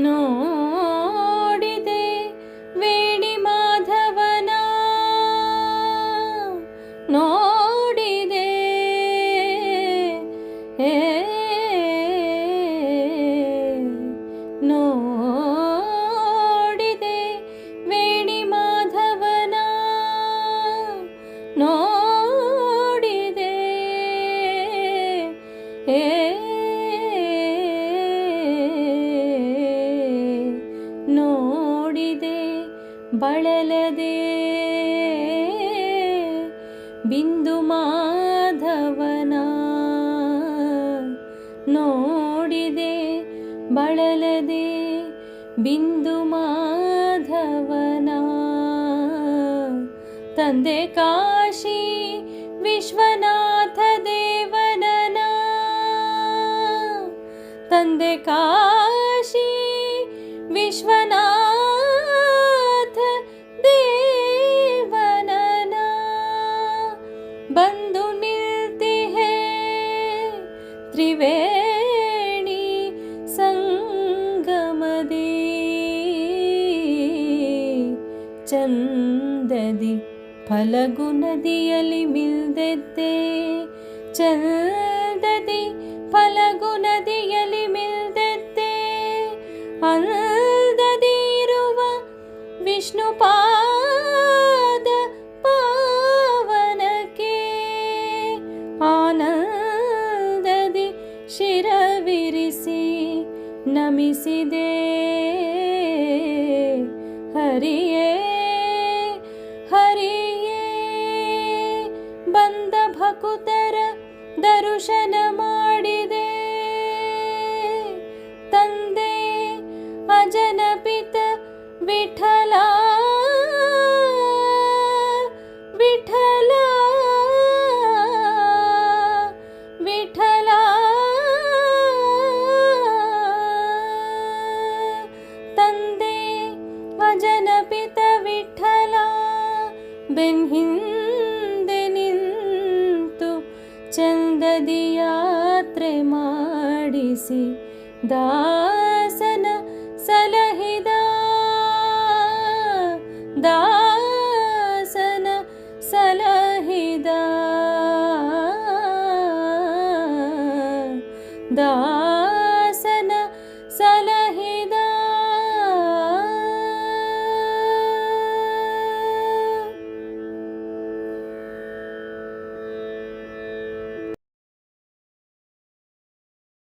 ನೋಡಿದೆ ವೇಣಿ ಮಾಧವನ. ನೋಡಿದೆ. ನೋಡಿದೆ ವೇಣಿ ಮಾಧವನ. ನೋಡಿದೆ. ಏ ಬಳಲದೆ ಬಿಂದು ಮಾಧವನ ನೋಡಿದೆ ಬಳಲದೆ ಬಿಂದು ಮಾಧವನ ತಂದೆ ಕಾಶಿ ವಿಶ್ವನಾಥ ದೇವನನ ತಂದೆ ಕಾಶಿ ವಿಶ್ವನಾಥ ಬಂದು ನಿಲ್ತಿಹೆ ತ್ರಿವೇಣಿ ಸಂಗಮದಿ ಚಂದದಿ ಫಲಗು ನದಿಯಲ್ಲಿ ಮಿಲ್ದೆದ್ದೆ ಚಂದದಿ ಫಲಗು ನದಿಯಲ್ಲಿ ಮಿಲ್ದೆದ್ದೆ ಅಂದದಿರುವ ವಿಷ್ಣು ಪಾದ ನಮಿಸಿದೆ ಹರಿಯೇ ಹರಿಯೇ ಬಂದ ಭಕುತರ ದರ್ಶನ ಮಾಡಿದೆ ತಂದೆ ಅಜನಪಿತ ವಿಠಲ ಅಜನಪಿತ ವಿಠಲ ಬೆನ್ಹಿಂದೆ ನಿಂತು ಚಂದದಿ ಯಾತ್ರೆ ಮಾಡಿಸಿ ದಾಸನ ಸಲಹಿದ. ದಾಸನ ಸಲಹಿದ. ದಾ